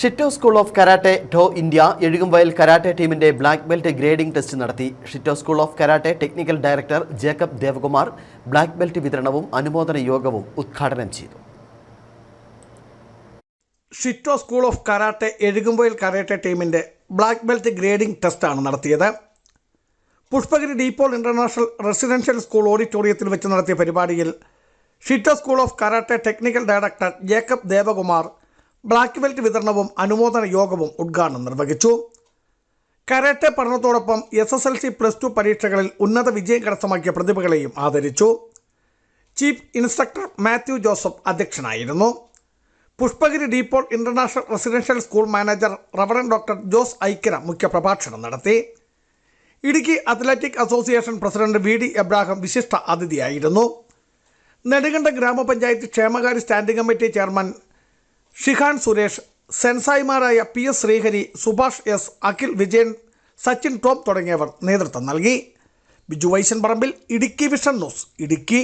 Shito school of karate do India Ezhukumvayal karate ടീമിന്റെ black belt grading test നടത്തി. Shito school of karate technical director Jacob Devakumar black belt വിതരണവും അനുമോദന യോഗവും ഉദ്ഘാടനം ചെയ്തു. Shito school of karate Ezhukumvayal karate ടീമിന്റെ black belt grading ടെസ്റ്റാണ് നടത്തിയത്. Pushpagiri Depaul international residential school ഓഡിറ്റോറിയത്തിൽ വെച്ച് നടത്തിയ പരിപാടിയിൽ Shito school of karate technical director Jacob Devakumar black belt വിതരണവും അനുമോദന യോഗവും ഉദ്ഘാടനം നിർവഹിച്ചു. കരാട്ടെ പഠനത്തോടൊപ്പം S S L C plus two പരീക്ഷകളിൽ ഉന്നത വിജയം കരസ്ഥമാക്കിയ പ്രതിഭകളെയും ആദരിച്ചു. ചീഫ് ഇൻസ്ട്രക്ടർ മാത്യു ജോസഫ് അധ്യക്ഷനായിരുന്നു. Pushpagiri Depaul international residential school manager reverend doctor Jose Aikkara മുഖ്യപ്രഭാഷണം നടത്തി. Idukki athletic association president V D Abraham വിശിഷ്ട അതിഥിയായിരുന്നു നെടുകണ്ട ഗ്രാമപഞ്ചായത്ത് ക്ഷേമകാര്യ standing committee chairman shihan Suresh സെൻസായിമാരായ P S Sreehari Subhash S Akhil Vijayan Sachin Tom തുടങ്ങിയവർ നേതൃത്വം നൽകി. Biju Vaishan Parambil Idukki vision news Idukki.